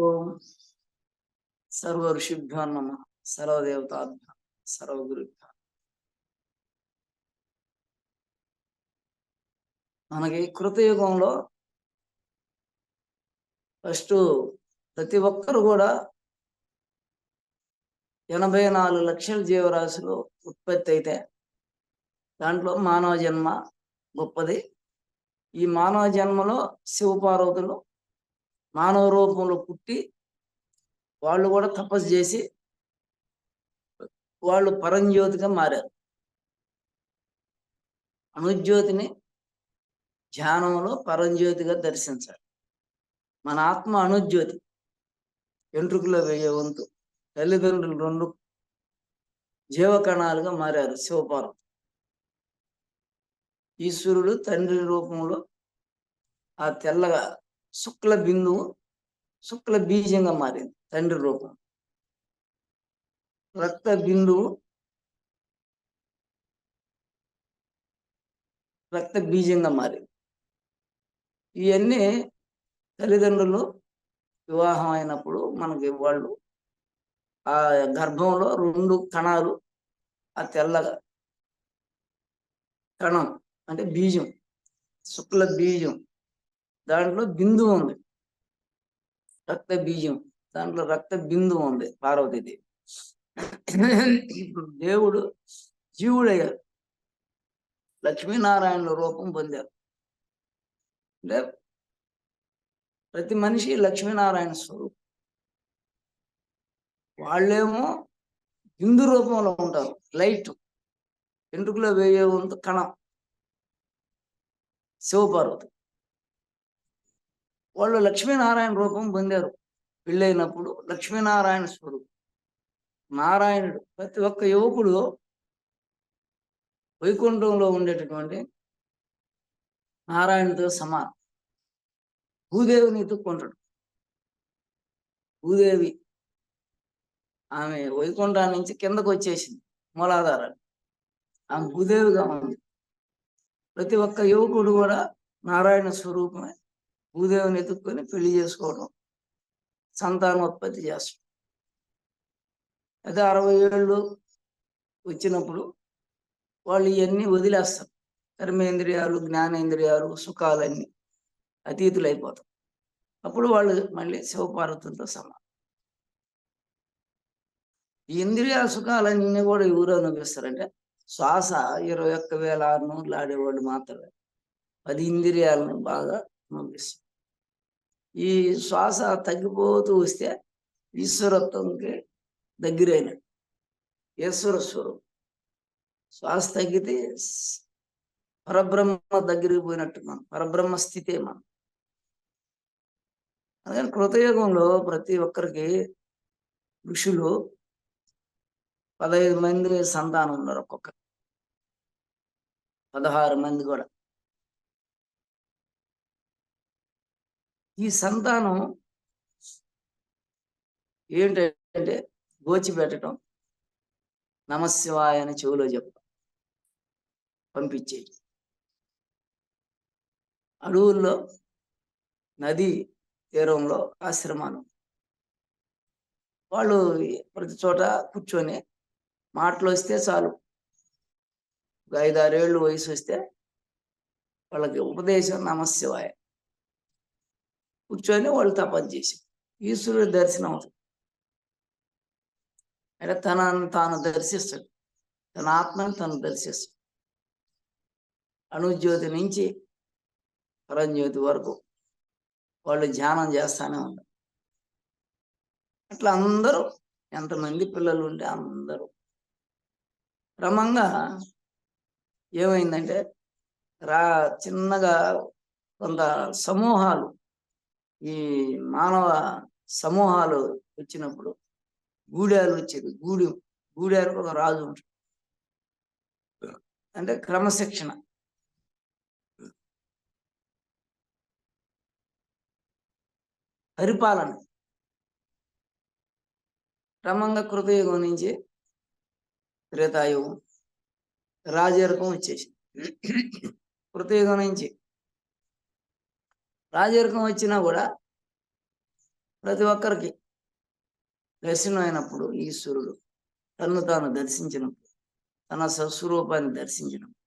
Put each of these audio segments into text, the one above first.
ఓం సర్వ ఋషిభ్యో నమ. సర్వదేవతాభ్య సర్వగురుభ్య. మనకి కృతయుగంలో ఫస్ట్ ప్రతి ఒక్కరు కూడా ఎనభై నాలుగు లక్షల జీవరాశులు ఉత్పత్తి అయితే దాంట్లో మానవ జన్మ గొప్పది. ఈ మానవ జన్మలో శివపార్వతులు మానవ రూపంలో పుట్టి వాళ్ళు కూడా తపస్సు చేసి వాళ్ళు పరంజ్యోతిగా మారారు. అనుజ్యోతిని ధ్యానంలో పరంజ్యోతిగా దర్శించాలి మన ఆత్మ అనుజ్యోతి. వెంట్రుకలో వేయే వంతు. తల్లిదండ్రులు రెండు జీవకణాలుగా మారారు శివపార్వతి. ఈశ్వరుడు తండ్రి రూపంలో ఆ తెల్లగా శుక్ల బిందువు శుక్ల బీజంగా మారింది తండ్రి రూపం. రక్త బిందువు రక్త బీజంగా మారింది. ఇవన్నీ తల్లిదండ్రులు వివాహం అయినప్పుడు మనకి వాళ్ళు ఆ గర్భంలో రెండు కణాలు ఆ తెల్లగా కణం అంటే బీజం శుక్ల బీజం దాంట్లో బిందువు ఉంది. రక్త బీజం. దాంట్లో రక్త బిందువు ఉంది పార్వతీదేవి. దేవుడు జీవుడయ్యారు లక్ష్మీనారాయణ రూపం పొందారు అంటే ప్రతి మనిషి లక్ష్మీనారాయణ స్వరూపం. వాళ్ళేమో బిందు రూపంలో ఉంటారు. లైట్. వెంట్రుకలో వేయే కణం. శివపార్వతి. వాళ్ళు లక్ష్మీనారాయణ రూపం పొందారు. పెళ్ళైనప్పుడు లక్ష్మీనారాయణ స్వరూపం. నారాయణుడు ప్రతి ఒక్క యువకుడు వైకుంఠంలో ఉండేటటువంటి నారాయణతో సమానం. భూదేవిని ఎత్తుక్కుంటాడు భూదేవి ఆమె వైకుంఠం నుంచి కిందకు వచ్చేసింది మూలాధారాలు ఆమె భూదేవిగా ఉంది. ప్రతి ఒక్క యువకుడు కూడా నారాయణ స్వరూపమే భూదేవిని ఎదుర్కొని పెళ్ళి చేసుకోవడం సంతానోత్పత్తి చేస్తాం. అయితే అరవై ఏళ్ళు వచ్చినప్పుడు వాళ్ళు ఇవన్నీ వదిలేస్తారు. కర్మేంద్రియాలు జ్ఞానేంద్రియాలు సుఖాలన్నీ అతీతులు అయిపోతాం అప్పుడు వాళ్ళు మళ్ళీ శివపార్వతులతో సమానం. ఈ ఇంద్రియ సుఖాలన్నీ కూడా ఎవరు అనుభవిస్తారంటే శ్వాస ఇరవై ఒక్క వేల ఆరు నూరులు ఆడేవాళ్ళు మాత్రమే. పది ఇంద్రియాలను బాగా అనుభవిస్తారు. ఈ శ్వాస తగ్గిపోతూ వస్తే ఈశ్వరత్వంకి దగ్గరైనట్టు ఈశ్వర స్వరూపం. శ్వాస తగ్గితే పరబ్రహ్మ దగ్గరికి పోయినట్టు మనం పరబ్రహ్మ స్థితే మనం. అదే కృతయుగంలో ప్రతి ఒక్కరికి ఋషులు పదహైదు మంది సంతానం ఉన్నారు ఒక్కొక్క పదహారు మంది కూడా. ఈ సంతానం ఏంటంటే గోచిపెట్టడం నమశివాయ అని చెవులో చెప్పడం పంపించేది. అడవుల్లో నది తీరంలో ఆశ్రమాలు. వాళ్ళు ప్రతి చోట కూర్చొని మాటలు వస్తే చాలు. ఒక ఐదారేళ్ళు వయసు వస్తే వాళ్ళకి ఉపదేశం నమశివాయ. కూర్చొని వాళ్ళు తపన చేసి ఈశ్వరుడు దర్శనం అవుతుంది. అంటే తనను తాను దర్శిస్తాడు. తన ఆత్మను తను దర్శిస్తాడు. అణుజ్యోతి నుంచి పరంజ్యోతి వరకు వాళ్ళు ధ్యానం చేస్తానే ఉంటారు. అట్లా అందరూ ఎంతమంది పిల్లలు ఉంటే అందరూ క్రమంగా ఏమైందంటే రా చిన్నగా కొంత సమూహాలు ఈ మానవ సమూహాలు వచ్చినప్పుడు గూడాలు వచ్చేది గూడు గూడాలకు ఒక రాజు ఉంటుంది అంటే క్రమశిక్షణ. పరిపాలన. క్రమంగా కృతయుగం నుంచి త్రేతాయుగం రాజరకం వచ్చేసి కృతయుగం నుంచి రాజరికం వచ్చినా కూడా ప్రతి ఒక్కరికి దర్శనం అయినప్పుడు ఈశ్వరుడు తను తాను దర్శించినప్పుడు తన స్వస్వరూపాన్ని దర్శించినప్పుడు.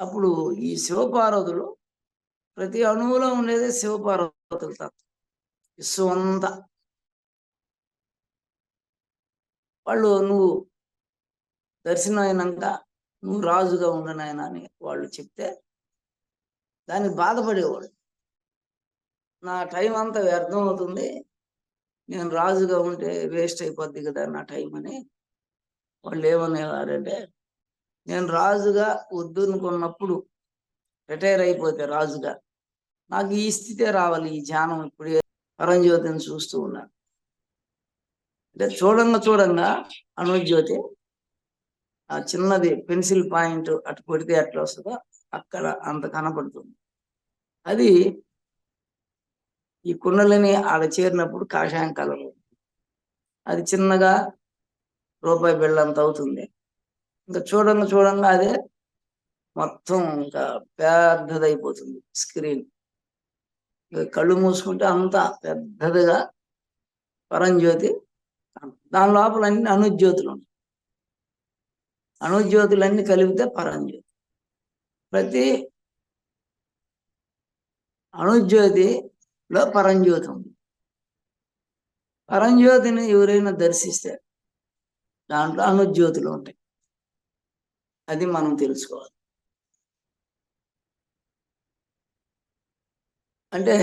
అప్పుడు ఈ శివపార్వతులు ప్రతి అణువులో ఉండేదే శివపార్వతుల తత్వం. విశ్వం అంతా. వాళ్ళు నువ్వు దర్శనం అయినాక నువ్వు రాజుగా ఉండనాయన అని వాళ్ళు చెప్తే దానికి బాధపడేవాడు. నా టైం అంతా వ్యర్థం అవుతుంది. నేను రాజుగా ఉంటే వేస్ట్ అయిపోద్ది కదా నా టైం అని. వాళ్ళు ఏమనేవారంటే నేను రాజుగా వద్దు అనుకున్నప్పుడు రిటైర్ అయిపోతే రాజుగా. నాకు ఈ స్థితే రావాలి ఈ ధ్యానం ఇప్పుడే పరంజ్యోతిని చూస్తూ ఉన్నాను అంటే చూడంగా చూడంగా అనుజ్యోతి ఆ చిన్నది పెన్సిల్ పాయింట్ అటు కొడితే ఎట్లా వస్తుందో అక్కడ అంత కనపడుతుంది. అది ఈ కుండలని ఆడ చేరినప్పుడు కాషాయం కలర్. అది చిన్నగా రూపాయి బిళ్ళంత అవుతుంది. ఇంకా చూడంగా చూడంగా అదే మొత్తం ఇంకా పెద్దదైపోతుంది స్క్రీన్. కళ్ళు మూసుకుంటే అంత పెద్దదిగా పరంజ్యోతి దాని లోపల అన్ని అనుజ్యోతులు ఉంటాయి. అణుజ్యోతులన్నీ కలిపితే పరంజ్యోతి. ప్రతి అణుజ్యోతిలో పరంజ్యోతి ఉంది. పరంజ్యోతిని ఎవరైనా దర్శిస్తే దాంట్లో అణుజ్యోతులు ఉంటాయి. అది మనం తెలుసుకోవాలి. అంటే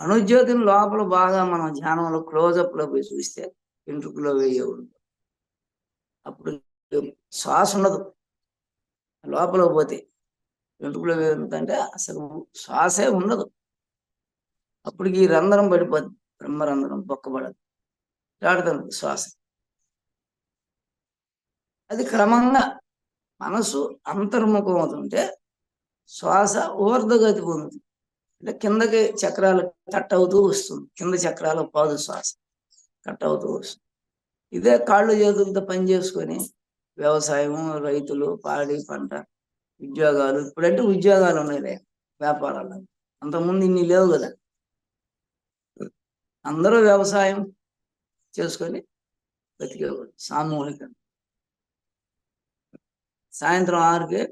అణుజ్యోతిని లోపల బాగా మనం ధ్యానంలో క్లోజప్లో పోయి చూస్తే వెంట్రుకలో వేయకూడదు. అప్పుడు శ్వాస ఉండదు. లోపల పోతే వెంట్రుకలో వేయంటే అసలు శ్వాసే ఉండదు. అప్పటికి ఈ రంధ్రం పడిపోద్ది. బ్రహ్మరంధ్రం బొక్కబడదు దాడుతుంది శ్వాస. అది క్రమంగా మనసు అంతర్ముఖం అవుతుంటే శ్వాస ఊర్ధగతి పొందుతుంది. అంటే కిందకి చక్రాలు కట్ అవుతూ వస్తుంది. కింద చక్రాలు పాదు శ్వాస కట్ అవుతూ వస్తుంది. ఇదే కాళ్ళు చేతులతో పని చేసుకొని వ్యవసాయం రైతులు పాడి పంట ఉద్యోగాలు. ఇప్పుడంటే ఉద్యోగాలు ఉన్నాయి వ్యాపారాలు అంతకుముందు ఇన్ని లేవు కదా. అందరూ వ్యవసాయం చేసుకొని బతికేవాడు సామూహికంగా. సాయంత్రం ఆరుకి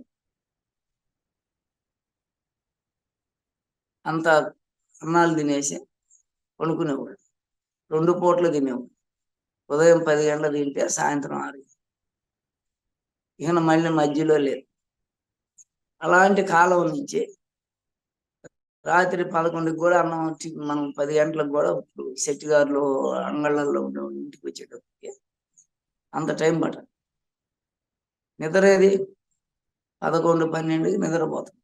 అంత అన్నాలు తినేసి కొనుక్కునేవాడు రెండు పూట్లు తినేవాడు ఉదయం పది గంటలు తింటే సాయంత్రం ఆరు ఈయన మళ్ళీ మధ్యలో లేదు అలాంటి కాలం నుంచి రాత్రి పదకొండుకి కూడా అన్నం మనం పది గంటలకు కూడా ఇప్పుడు సెట్ గారులు అంగళ్ళల్లో ఉండే ఇంటికి వచ్చేటప్పటికి అంత టైం పట్టదు. నిద్రేది పదకొండు పన్నెండుకి నిద్రపోతాం.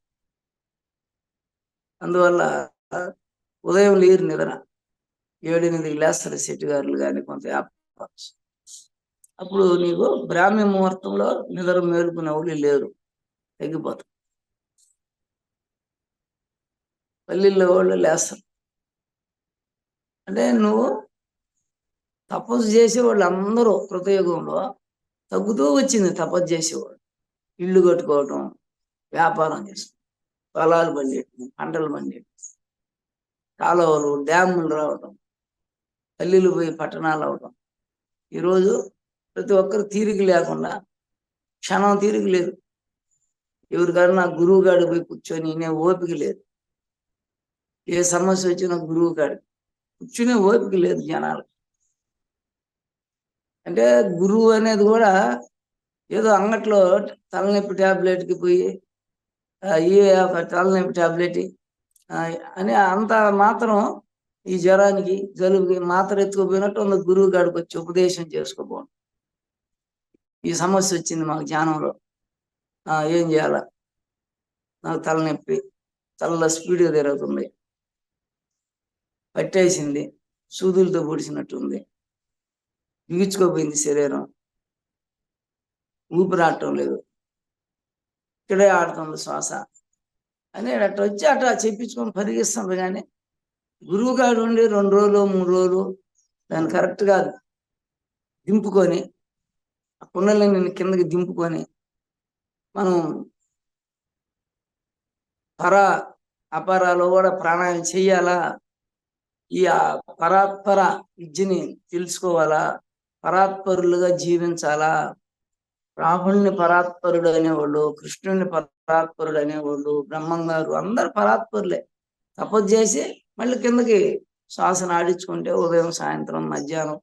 అందువల్ల ఉదయం లేరు నిద్ర. ఏడెనిమిది లేస్తారు సెట్ గారులు కానీ కొంత అప్పుడు నీకు బ్రాహ్మీ ముహూర్తంలో నిద్ర మేలుకునే వాళ్ళు లేరు. తగ్గిపోతారు పల్లెల్లో వాళ్ళు లేస్తారు. అంటే నువ్వు తపస్సు చేసేవాళ్ళు అందరూ కృతయుగంలో తగ్గుతూ వచ్చింది తపస్సు చేసేవాళ్ళు ఇల్లు కట్టుకోవటం వ్యాపారం చేసుకోవడం పొలాలు పండియటం పంటలు పండియటం కాలువలు డ్యాములు రావటం. పల్లెలు పోయి పట్టణాలు అవటం ఈరోజు ప్రతి ఒక్కరు తీరిక లేకుండా క్షణం తీరిక లేదు. ఎవరికైనా నా గురువు గాడి పోయి కూర్చొని నేను ఓపిక లేదు. ఏ సమస్య వచ్చినా గురువు గాడి కూర్చునే ఓపిక లేదు జనాలు. అంటే గురువు అనేది కూడా ఏదో అంగట్లో తలనొప్పి ట్యాబ్లెట్కి పోయి ఏ తలనొప్పి ట్యాబ్లెట్ అని అంత మాత్రం ఈ జ్వరానికి జలుబుకి మాత్ర ఎత్తుకుపోయినట్టు ఉంది గురువు గాడికి వచ్చి ఉపదేశం చేసుకోబోను. ఈ సమస్య వచ్చింది మాకు జ్ఞానంలో. ఏం చేయాల? నాకు తలనొప్పి తలలో స్పీడ్గా తిరుగుతుంది. పట్టేసింది సూదులతో పొడిచినట్టుంది. బిగుచ్చుకోపోయింది శరీరం. ఊపిరాడటం లేదు. ఇక్కడే ఆడుతుంది శ్వాస. అని అట్లా వచ్చి అట్లా చెప్పించుకొని పరిగిస్తుంది కానీ గురువు గారు ఉండి రెండు రోజులు మూడు రోజులు దాన్ని కరెక్ట్గా దింపుకొని ఆ కుండలని నేను కిందకి దింపుకొని మనం పర అపారాలు కూడా ప్రాణాయామం చేయాలా? ఈ పరాత్పర విద్యని తెలుసుకోవాలా? పరాత్పరులుగా జీవించాలా? రాహుల్ని పరాత్పరుడు అనేవాళ్ళు కృష్ణుని పరాత్పరుడు అనేవాళ్ళు బ్రహ్మం గారు అందరు పరాత్పరులే. తపస్సు చేసి మళ్ళీ కిందకి శ్వాసను ఆడించుకుంటే ఉదయం సాయంత్రం మధ్యాహ్నం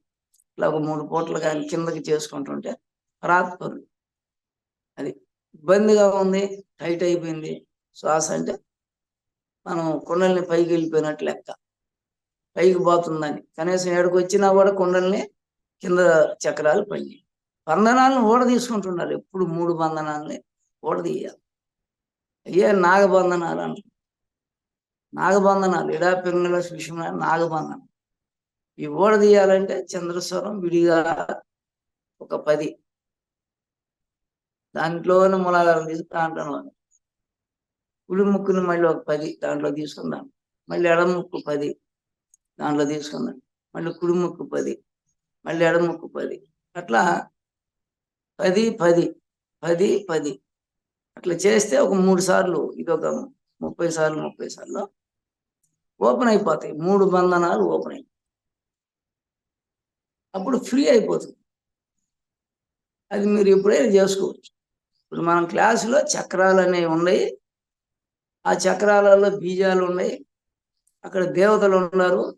ఇట్లా ఒక మూడు పూటలు కానీ కిందకి చేసుకుంటుంటే పరాత్పరులు అది ఇబ్బందిగా ఉంది టైట్ అయిపోయింది. శ్వాస అంటే మనం కుండల్ని పైకి వెళ్ళిపోయినట్టు లెక్క. పైకి పోతుందని. కనీసం ఏడుకు వచ్చినా కూడా కుండల్ని కింద చక్రాలు పడి బంధనాలను ఊడ తీసుకుంటున్నారు. ఎప్పుడు మూడు బంధనాలని ఊడ తీయాలి. అయ్యే నాగబంధనాలు అంటారు నాగబంధనాలు. ఇడా పింగళ సుషమ నాగబంధనం. ఈ ఊడ తీయాలంటే చంద్రస్వరం విడిగా ఒక పది. దాంట్లోనే మూలాధారం తీసి దాంట్లో కుడి ముక్కుని మళ్ళీ ఒక పది దాంట్లో తీసుకుందాం. మళ్ళీ ఎడమ ముక్కు పది దాంట్లో తీసుకుందాం. మళ్ళీ కుడి ముక్కు పది మళ్ళీ ఎడమ ముక్కు పది. అట్లా పది పది పది పది. అట్లా చేస్తే ఒక మూడు సార్లు ఇది ఒక ముప్పై సార్లు ముప్పై సార్లు ఓపెన్ అయిపోతాయి. మూడు బంధనాలు ఓపెన్ అయిపోతాయి. అప్పుడు ఫ్రీ అయిపోతుంది. అది మీరు ఎప్పుడైనా చేసుకోవచ్చు. ఇప్పుడు మనం క్లాసులో చక్రాలు అనేవి ఉన్నాయి. ఆ చక్రాలలో బీజాలు ఉన్నాయి. అక్కడ దేవతలు ఉన్నారు.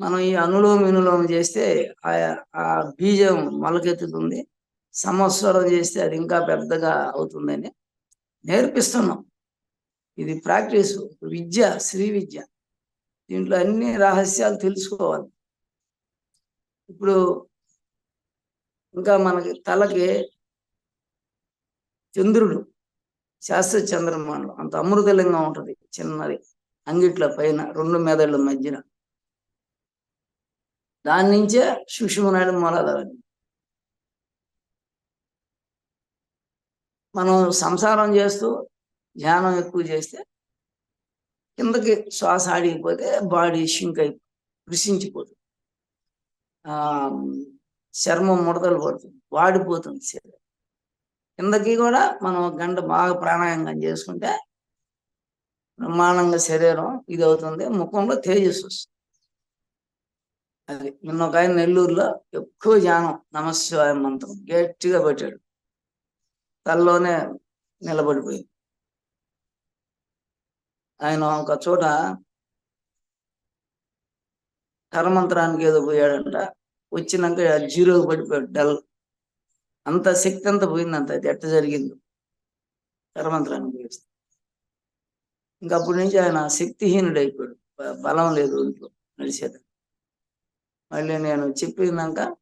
మనం ఈ అనులోమ వినులోమ చేస్తే ఆ ఆ బీజం మొలకెత్తుతుంది. సంవత్సరం చేస్తే అది ఇంకా పెద్దగా అవుతుందని నేర్పిస్తున్నాం. ఇది ప్రాక్టీస్. విద్య శ్రీ విద్య. దీంట్లో అన్ని రహస్యాలు తెలుసుకోవాలి. ఇప్పుడు ఇంకా మనకి తలకి చంద్రుడు శాస్త్ర చంద్రమానం. అంత అమృతలింగం ఉంటుంది చిన్నది. అంగిట్ల పైన రెండు మెదళ్ళ మధ్యన. దాని నుంచే సుషుమనాడు మొలదాన్ని మనం సంసారం చేస్తూ ధ్యానం ఎక్కువ చేస్తే కిందకి శ్వాస ఆడిపోతే బాడీ షింక్ అయిపో కృషించిపోతుంది. చర్మం ముడతలు పడుతుంది వాడిపోతుంది శరీరం. కిందకి కూడా మనం గంట బాగా ప్రాణాయామం చేసుకుంటే బ్రహ్మాండంగా శరీరం ఇది అవుతుంది ముఖంలో తేజస్సు వస్తుంది. అది నిన్న ఒక ఆయన నెల్లూరులో ఎక్కువ ధ్యానం నమశివాయ మంత్రం గట్టిగా పెట్టాడు. తల్లోనే నిలబడిపోయింది. ఆయన ఒక చోట కరమంత్రానికి ఏదో పోయాడంట. వచ్చినాక జీరో పడిపోయాడు డల్. అంత శక్తి అంతా పోయిందంత అది ఎట్ట జరిగింది. కరమంత్రానికి పోయిస్తే ఇంకప్పటి నుంచి ఆయన శక్తిహీనుడు అయిపోయాడు బలం లేదు ఇంట్లో నడిచేది. మళ్ళీ నేను చెప్పినాక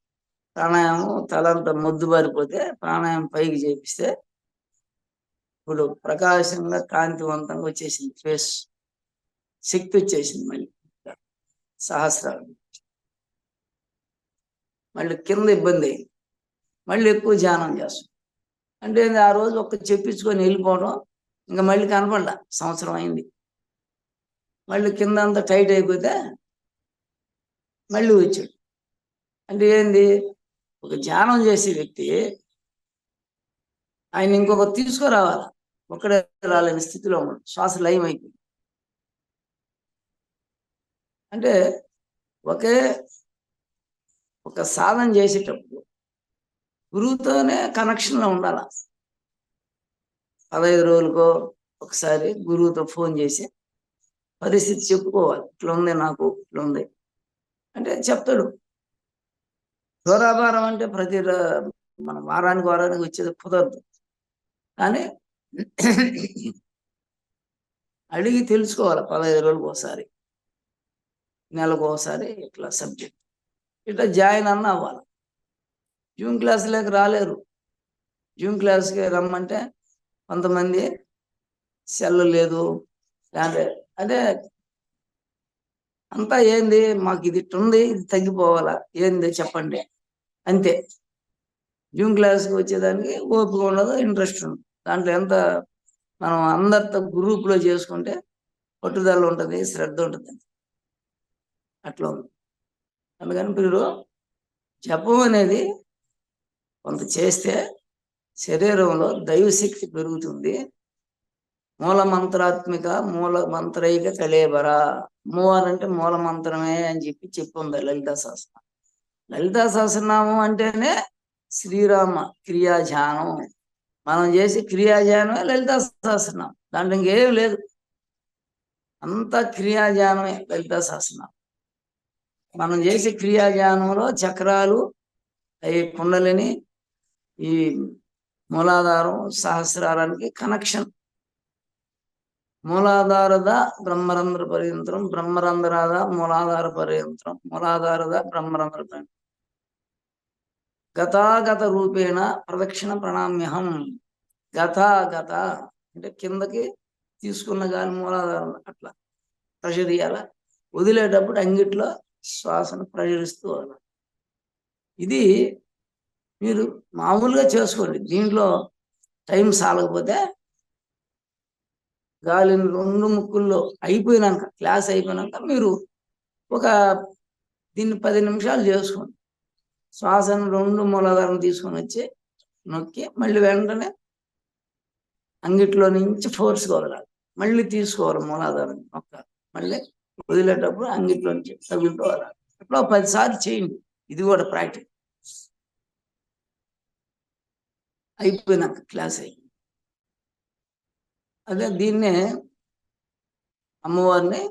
ప్రాణాయామం తలంతా మొద్దు పారిపోతే ప్రాణాయామం పైకి చేపిస్తే ఇప్పుడు ప్రకాశంగా కాంతివంతంగా వచ్చేసింది. ఫేస్. శక్తి వచ్చేసింది మళ్ళీ. సహస్రాలు మళ్ళీ కింద ఇబ్బంది అయింది. మళ్ళీ ఎక్కువ ధ్యానం చేస్తాం. అంటే ఏంది ఆ రోజు ఒక్క చెప్పించుకొని వెళ్ళిపోవడం ఇంకా మళ్ళీ కనపడలా. సంవత్సరం అయింది. మళ్ళీ కింద అంతా టైట్ అయిపోతే మళ్ళీ వచ్చాడు. అంటే ఏంది? ఒక ధ్యానం చేసే వ్యక్తి ఆయన ఇంకొక తీసుకురావాలా? ఒక్కడే రాలేని స్థితిలో ఉన్నాడు. శ్వాస లయం అయిపోయింది అంటే ఒకే ఒక సాధన చేసేటప్పుడు గురువుతోనే కనెక్షన్లో ఉండాల? పదహైదు రోజులకో ఒకసారి గురువుతో ఫోన్ చేసి పరిస్థితి చెప్పుకోవాలి. ఇట్లా ఉంది నాకు ఇట్లా ఉంది. అంటే చెప్తాడు. దూరాభారం అంటే ప్రతి మన వారానికి వారానికి వచ్చేది కుదరదు. కానీ అడిగి తెలుసుకోవాలి పదహైదు రోజులకు ఒకసారి నెలకు ఒకసారి ఇట్లా సబ్జెక్ట్ ఇట్లా జాయిన్ అన్న అవ్వాలి. జూమ్ క్లాసులోకి రాలేరు. జూమ్ క్లాస్కి రమ్మంటే కొంతమంది సెల్ లేదు లేదంటే అదే అంతా ఏంది? మాకు ఇది ఉంది ఇది తగ్గిపోవాలా? ఏంది చెప్పండి. అంతే. జూమ్ క్లాస్కి వచ్చేదానికి ఓపిక ఉండదు ఇంట్రెస్ట్ ఉండదు. దాంట్లో ఎంత మనం అందరితో గ్రూప్లో చేసుకుంటే పట్టుదల ఉంటుంది శ్రద్ధ ఉంటుంది. అట్లా ఉంది. అందుకని మీరు జపం అనేది కొంత చేస్తే శరీరంలో దైవశక్తి పెరుగుతుంది. మూల మంత్రాత్మిక మూల మంత్రైక కళేబర. మూవర్ అంటే మూల మంత్రమే అని చెప్పి చెప్పుంది లలితా సహస్రం లలితా సహస్రనామం అంటేనే శ్రీరామ క్రియాధ్యానం మనం చేసి క్రియాధ్యానమే లలితా సహస్రనామం. దాంట్లో ఇంకేం లేదు. అంత క్రియాధ్యానమే లలితా సహస్రనామం. మనం చేసే క్రియాజ్ఞానంలో చక్రాలు ఈ కుండలిని ఈ మూలాధారం సహస్రానికి కనెక్షన్ మూలాధారద బ్రహ్మరంధ్ర పర్యంతరం బ్రహ్మరంధ్రాద మూలాధార పర్యంతరం మూలాధారద బ్రహ్మరంధ్ర పర్యంతరం. గతాగత రూపేణ ప్రదక్షిణ ప్రణామ్యహం. గతాగత అంటే కిందకి తీసుకున్న కానీ మూలాధారం అట్లా. ప్రెషర్ ఇయ్యాల. వదిలేటప్పుడు అంగిట్లో శ్వాసను ప్రయోగిస్తూ ఇది మీరు మామూలుగా చేసుకోండి. దీంట్లో టైం సాలకపోతే గాలిని రెండు ముక్కుల్లో అయిపోయినాక క్లాస్ అయిపోయినాక మీరు ఒక దీన్ని పది నిమిషాలు చేసుకోండి. శ్వాసను రెండు మూలాధారం తీసుకొని వచ్చి నొక్కి మళ్ళీ వెంటనే అంగిట్లో నుంచి ఫోర్స్ వదలాలి. మళ్ళీ తీసుకోవాలి మూలాధారం నొక్క మళ్ళీ వదిలేటప్పుడు అంగిట్లో నుంచి తగులుతూ వదలాలి అట్లా పదిసార్లు చేయండి. ఇది కూడా ప్రాక్టీస్. అయిపోయినాక క్లాస్ అయ్యి. అదే దీన్నే అమ్మవారిని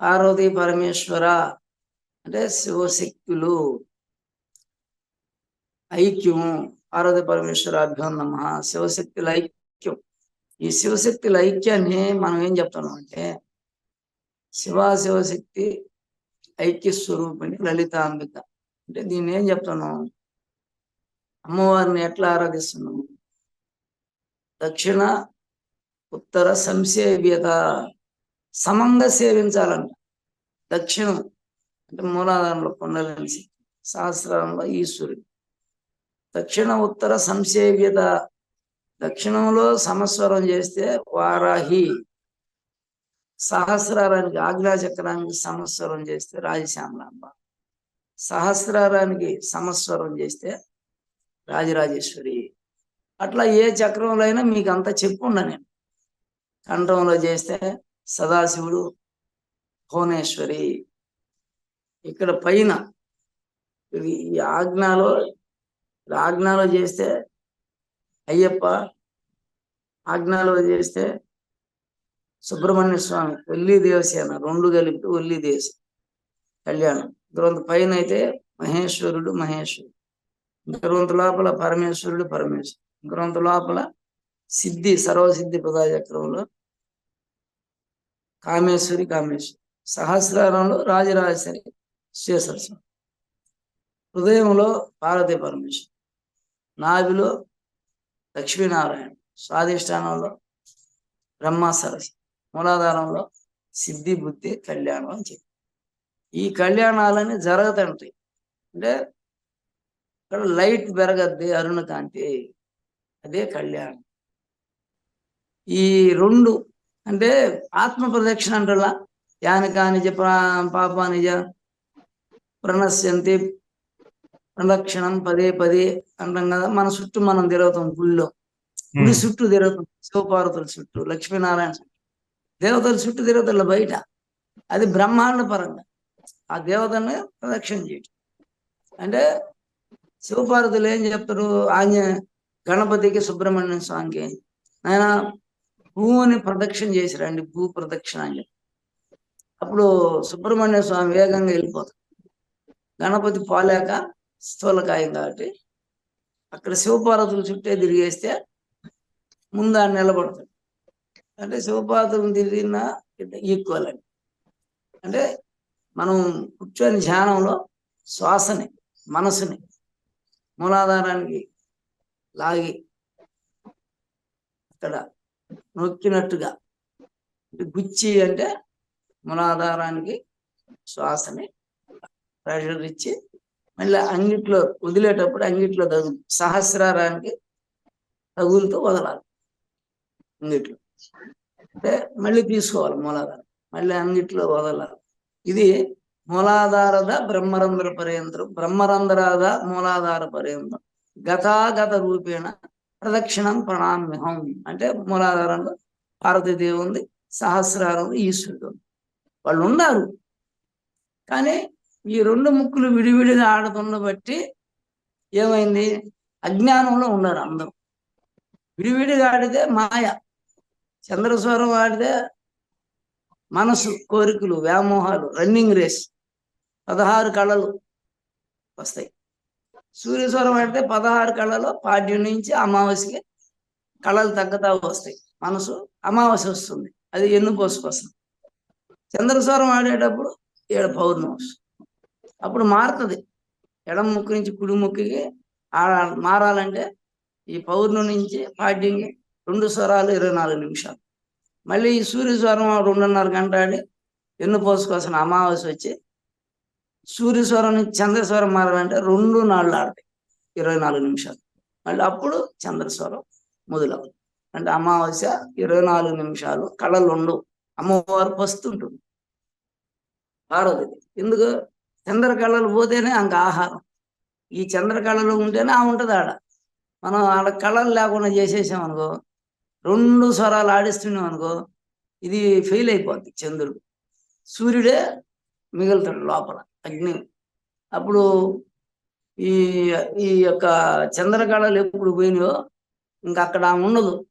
పార్వతీ పరమేశ్వర అంటే శివశక్తులు ఐక్యం పార్వతీ పరమేశ్వర అభ్యం నమ శివశక్తుల ఐక్యం. ఈ శివశక్తుల ఐక్యాన్ని మనం ఏం చెప్తున్నాం అంటే శివ శివశక్తి ఐక్య స్వరూపిణి లలితాంబిక. అంటే దీన్ని ఏం చెప్తున్నాం? అమ్మవారిని ఎట్లా ఆరాధిస్తున్నాము దక్షిణ ఉత్తర సంసేవ్యత సమంగా సేవించాలంట. దక్షిణం అంటే మూలాధారంలో కొండలని సహస్రంలో ఈశ్వరుడు. దక్షిణ ఉత్తర సంసేవ్యత దక్షిణంలో సమస్వరం చేస్తే వారాహి. సహస్రారానికి ఆజ్ఞాచక్రానికి సంవత్సరం చేస్తే రాజశ్యామలాంబ. సహస్రారానికి సంవత్సరం చేస్తే రాజరాజేశ్వరి. అట్లా ఏ చక్రంలో అయినా మీకు అంత చెప్పుండ నేను. కంఠంలో చేస్తే సదాశివుడు భువనేశ్వరి. ఇక్కడ పైన ఇది ఈ ఆజ్ఞలో ఆజ్ఞలో చేస్తే అయ్యప్ప ఆజ్ఞలో చేస్తే సుబ్రహ్మణ్య స్వామి ఒల్లి దేవసేన రెండు కలిపి ఒల్లి దేశ కళ్యాణం. గ్రంథ పైన అయితే మహేశ్వరుడు మహేశ్వరుడు ఇంకొంత లోపల పరమేశ్వరుడు పరమేశ్వరుడు ఇంకొంత లోపల సిద్ధి సర్వసిద్ధి ప్రదాచక్రంలో కామేశ్వరి కామేశ్వరి. సహస్రారంలో రాజరాజేశ్వరి శేషరసం హృదయంలో పార్వతీ పరమేశ్వరి. నాభిలో లక్ష్మీనారాయణ. స్వాధిష్టానంలో బ్రహ్మ సరస్సు మూలాధారంలో సిద్ధి బుద్ధి కళ్యాణం అని చెప్పి. ఈ కళ్యాణాలన్నీ జరుగుతుంటాయి అంటే ఇక్కడ లైట్ పెరగద్ది అరుణ కాంతి అదే కళ్యాణం. ఈ రెండు అంటే ఆత్మ ప్రదక్షిణ అంటలా యానికానిజ పాపానిజ ప్రణశ్యంతి ప్రదక్షిణం పదే పదే అంటాం కదా? మన చుట్టూ మనం తిరుగుతాం గుళ్ళో. గుడి చుట్టూ తిరుగుతాం శివపార్వతుల చుట్టూ లక్ష్మీనారాయణ దేవతల చుట్టూ తిరుగుతాం బయట. అది బ్రహ్మాండ పరంగా. ఆ దేవతని ప్రదక్షిణ చేయటం. అంటే శివపార్వతులు ఏం చెప్తారు? ఆంజ గణపతికి సుబ్రహ్మణ్య స్వామికి ఆయన భూమిని ప్రదక్షిణ చేసి భూ ప్రదక్షిణ అని చెప్పి. అప్పుడు సుబ్రహ్మణ్య స్వామి వేగంగా వెళ్ళిపోతాడు. గణపతి పోలేక స్థూలకాయం కాబట్టి అక్కడ శివపార్వతులు చుట్టే తిరిగేస్తే ముందు ఆయన నిలబడతాడు. అంటే శివపార్వతులను తిరిగిన ఈక్వల్ అని అంటే మనం కూర్చొని ధ్యానంలో శ్వాసని మనసుని మూలాధారానికి లాగి అక్కడ నొక్కినట్టుగా గుచ్చి అంటే మూలాధారానికి శ్వాసని ప్రెషర్ ఇచ్చి మళ్ళీ అంగిట్లో వదిలేటప్పుడు అంగిట్లో తగులు సహస్రారానికి తగులుతూ వదలాలి. అంగిట్లో. అంటే మళ్ళీ తీసుకోవాలి మూలాధారం. మళ్ళీ అన్నిట్లో వదలాలి. ఇది మూలాధారద బ్రహ్మరంధ్ర పర్యంతం బ్రహ్మరంధ్రాద మూలాధార పర్యంతం. గతాగత రూపేణ ప్రదక్షిణం ప్రణామ్యహం. అంటే మూలాధారంలో పార్వతీదేవి ఉంది సహస్రారం ఈశ్వరుడు వాళ్ళు ఉన్నారు. కానీ ఈ రెండు ముక్కులు విడివిడిగా ఆడుతున్న బట్టి ఏమైంది? అజ్ఞానంలో ఉన్నారు అందరూ. విడివిడిగా ఆడితే మాయ. చంద్రస్వరం ఆడితే మనసు కోరికలు వ్యామోహాలు రన్నింగ్ రేస్ పదహారు కళలు వస్తాయి. సూర్యస్వరం ఆడితే పదహారు కళలో పాడ్యం నుంచి అమావాస్యకి కళలు తగ్గుతా వస్తాయి. మనసు అమావాస్య వస్తుంది. అది ఎన్ను పోసుకొస్తుంది చంద్రస్వరం ఆడేటప్పుడు ఏడు పౌర్ణమి వస్తుంది. అప్పుడు మారుతుంది. ఎడం ముక్కు నుంచి కుడి ముక్కుకి ఆడాలి మారాలంటే ఈ పౌర్ణమి నుంచి పాడ్యంకి రెండు స్వరాలు ఇరవై నాలుగు నిమిషాలు. మళ్ళీ ఈ సూర్య స్వరం రెండున్నర గంట ఆడి ఎన్ను పోసుకోవాల్సిన అమావాస్య వచ్చి సూర్య స్వరం నుంచి చంద్రస్వరం మారాలంటే రెండు నాళ్ళు ఆడతాయి ఇరవై నాలుగు నిమిషాలు. మళ్ళీ అప్పుడు చంద్రస్వరం మొదలవుతుంది. అంటే అమావాస్య ఇరవై నాలుగు నిమిషాలు కళలు ఉండవు. అమ్మవారు పస్తుంటుంది. పార్వతి ఎందుకు? చంద్రకళలు పోతేనే అంక ఆహారం. ఈ చంద్రకళలు ఉంటేనే ఆ ఉంటుంది ఆడ. మనం ఆడ కళలు లేకుండా చేసేసాం అనుకో రెండు స్వరాలు ఆడిస్తున్నాం అనుకో ఇది ఫెయిల్ అయిపోద్ది చంద్రుడు. సూర్యుడే మిగులుతాడు లోపల అగ్ని. అప్పుడు ఈ ఈ యొక్క చంద్రకళలు ఎప్పుడు పోయినాయో ఇంకా అక్కడ ఉండదు.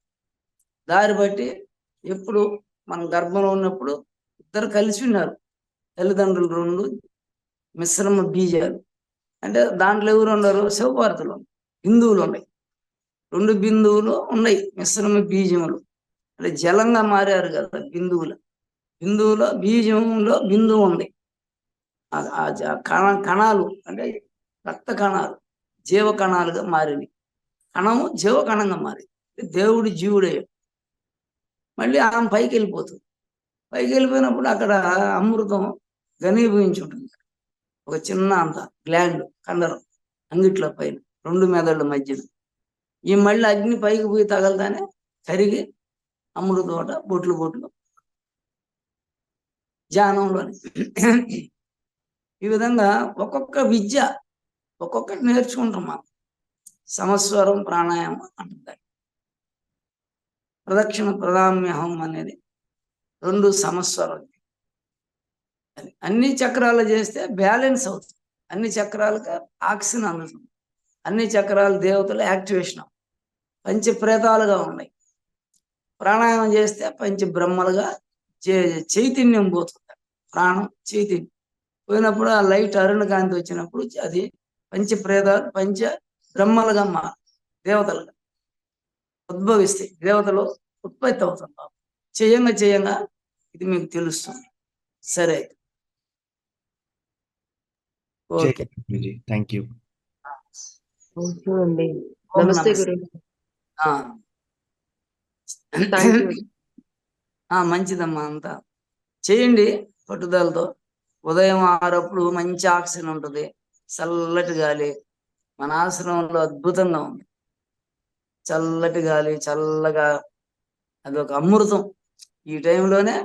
దారి బట్టి ఎప్పుడు మన గర్భంలో ఉన్నప్పుడు ఇద్దరు కలిసి ఉన్నారు. తల్లిదండ్రులు రెండు మిశ్రమ బీజాలు. అంటే దాంట్లో ఎవరు ఉన్నారు? శివపార్వతులు హిందువులు ఉన్నాయి. రెండు బిందువులు ఉన్నాయి మిశ్రమ బీజములు. అంటే జలంగా మారారు కదా బిందువులు. బిందువులో బీజంలో బిందువు ఉంది. కణ కణాలు అంటే రక్త కణాలు జీవ కణాలుగా మారినాయి కణము జీవ కణంగా మారింది. దేవుడు జీవుడయ్యాడు మళ్ళీ ఆమె పైకి వెళ్ళిపోతుంది. పైకి వెళ్ళిపోయినప్పుడు అక్కడ అమృతం ఘనీభవించి ఉంటుంది ఒక చిన్న అంత గ్లాండ్ కండరం అంగిట్ల పైన రెండు మెదళ్ళ మధ్యలో. ఈ మళ్ళీ అగ్ని పైకి పోయి తగలదానే కరిగి అమ్ముడు తోట బొట్లు బొట్లు ధ్యానంలోని ఈ విధంగా ఒక్కొక్క విద్య ఒక్కొక్కటి నేర్చుకుంటాం మనం. సమస్వరం ప్రాణాయామం అంటారు ప్రదక్షిణ ప్రధామ్యహం అనేది రెండు సమస్వరం అది అన్ని చక్రాలు చేస్తే బ్యాలెన్స్ అవుతుంది. అన్ని చక్రాలకు ఆక్సిజన్ అందుతుంది. అన్ని చక్రాలు దేవతలు యాక్టివేషన్ పంచ ప్రేతాలుగా ఉన్నాయి. ప్రాణాయామం చేస్తే పంచ బ్రహ్మలుగా చే- చైతన్యం పోతుంది. ప్రాణం చైతన్యం. పోయినప్పుడు ఆ లైట్ అరుణ కాంతి వచ్చినప్పుడు అది పంచ ప్రేతాలు పంచ బ్రహ్మలుగా మా దేవతలుగా. ఉద్భవిస్తాయి. దేవతలు ఉత్పత్తి అవుతున్నారు చేయంగా చేయంగా ఇది మీకు తెలుస్తుంది. సరే ఓకే. థ్యాంక్ యూ నమస్తే. గురు. మంచిదమ్మా అంతా. చేయండి పట్టుదలతో. ఉదయం ఆరప్పుడు మంచి ఆక్సిజన్ ఉంటుంది. చల్లటి గాలి. మన ఆశ్రమంలో అద్భుతంగా ఉంది. చల్లటి గాలి చల్లగా అదొక అమృతం. ఈ టైంలోనే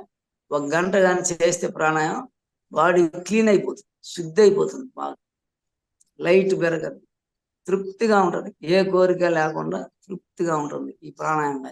ఒక గంట కానీ చేస్తే ప్రాణాయామం బాడీ క్లీన్ అయిపోతుంది శుద్ధి అయిపోతుంది బాగా. లైట్ పెరగదు. తృప్తిగా ఉంటుంది. ఏ కోరిక లేకుండా తృప్తిగా ఉంటుంది ఈ ప్రాణాయామం